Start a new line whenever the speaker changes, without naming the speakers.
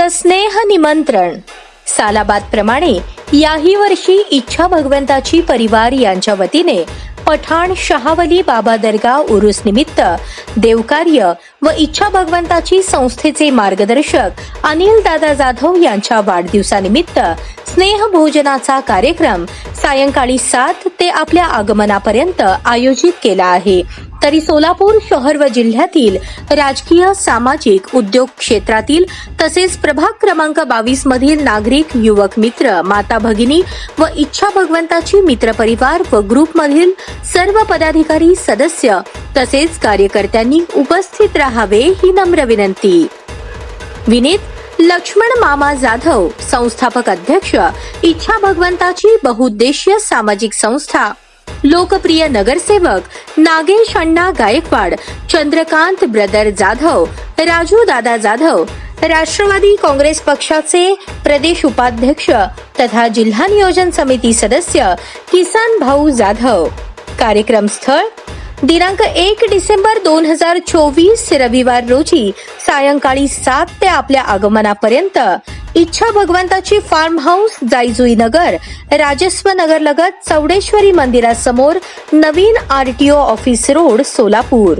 सस्नेह निमंत्रण. सालाबादप्रमाणे याही वर्षी इच्छा भगवंताची परिवार यांच्या वतीने पठाण शहावली बाबा दर्गा उरुस निमित्त देवकार्य व इच्छा भगवंताची संस्थेचे मार्गदर्शक अनिल दादा जाधव यांच्या वाढदिवसानिमित्त स्नेह भोजनाचा कार्यक्रम सायंकाळी सात ते आपल्या आगमनापर्यंत आयोजित केला आहे. तरी सोलापूर शहर व जिल्ह्यातील राजकीय सामाजिक उद्योग क्षेत्रातील तसेच प्रभाग क्रमांक बावीस मधील नागरिक युवक मित्र माता भगिनी व इच्छा भगवंताची मित्र परिवार व ग्रुपमधील सर्व पदाधिकारी सदस्य तसेच कार्यकर्त्यांनी उपस्थित राहावे ही नम्र विनंती. विनीत लक्ष्मण मामा जाधव संस्थापक अध्यक्ष इच्छा भगवंताची बहुउद्देशीय सामाजिक संस्था. लोकप्रिय नगरसेवक नागेश अण्णा गायकवाड चंद्रकांत ब्रदर जाधव राजू दादा जाधव राष्ट्रवादी काँग्रेस पक्षाचे प्रदेश उपाध्यक्ष तथा जिल्हा नियोजन समिती सदस्य किसन भाऊ जाधव. कार्यक्रम स्थळ दिनांक एक डिसेंबर दोन हजार चोवीस रविवार रोजी सायंकाळी सात ते आपल्या आगमनापर्यंत इच्छा भगवंताची फार्म हाऊस जाईजुई नगर राजस्व नगर लगत चौडेश्वरी मंदिरासमोर नवीन आरटीओ ऑफिस रोड सोलापूर.